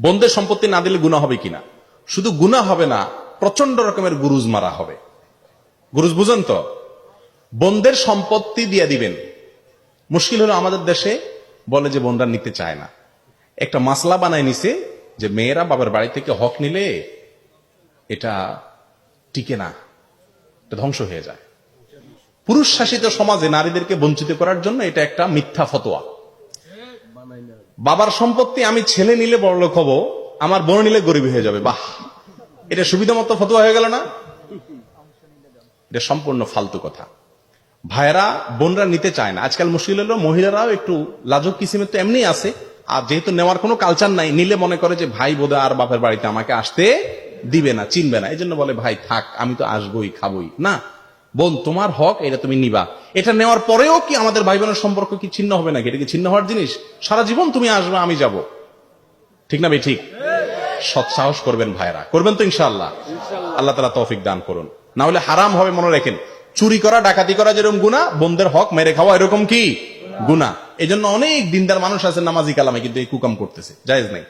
বন্ধের সম্পত্তি না দিলে গুণা হবে কিনা? শুধু গুণা হবে না প্রচণ্ড রকমের গুরুজ মারা হবে। গুরুজ বুঝেন তো? বন্ধের সম্পত্তি দিয়ে দিবেন। মুশকিল হলো আমাদের দেশে বলে যে বোনরা নিতে চায় না। একটা মাসলা বানায় নিছে যে মেয়েরা বাবার বাড়ি থেকে হক নিলে এটা টিকে না, এটা ধ্বংস হয়ে যায়। পুরুষ শাসিত সমাজে নারীদেরকে বঞ্চিত করার জন্য এটা একটা মিথ্যা ফতোয়া। বাবার সম্পত্তি আমি ছেলে নিলে বড়লোক হব, আমার বোন নিলে গরিব হয়ে যাবে। বাহ! এটা সুবিধা মতো ফতোয়া হয়ে গেল না? এটা সম্পূর্ণ ফালতু কথা। ভাইয়েরা, বোনরা নিতে চায় না। আজকাল মুশকিল হলো, মহিলারাও একটু লাজুক কিসিমের তো এমনি আছে। আর যেহেতু নেওয়ার কোনো কালচার নাই, নিলে মনে করে যে ভাই বোধ আর বাপের বাড়িতে আমাকে আসতে দিবে না, চিনবে না। এই জন্য বলে, ভাই, থাক, আমি তো আসবোই, খাবই। না বোন তোমার হক এটা তুমি নিবা। এটা নেওয়ার পরেও কি আমাদের ভাই বোনের সম্পর্ক কি ছিন্ন হবে নাকি? এটা কি ছিন্ন হওয়ার জিনিস? সারা জীবন তুমি আসবে আমি যাব। ঠিক না ভাই? ঠিক? সৎ সাহস করবেন ভাইরা করবেন তো ইনশাআল্লাহ। আল্লাহ তালা তৌফিক দান করুন। না হলে হারাম হবে মনে রাখেন। চুরি করা ডাকাতি করা যেরকম গুণা বন্ধের হক মেরে খাওয়া এরকম কি? গুণা এজন্য অনেক দিনদার মানুষ আছে নামাজি কালামে কিন্তু এই কুকাম করতেছে। জায়েজ নাই।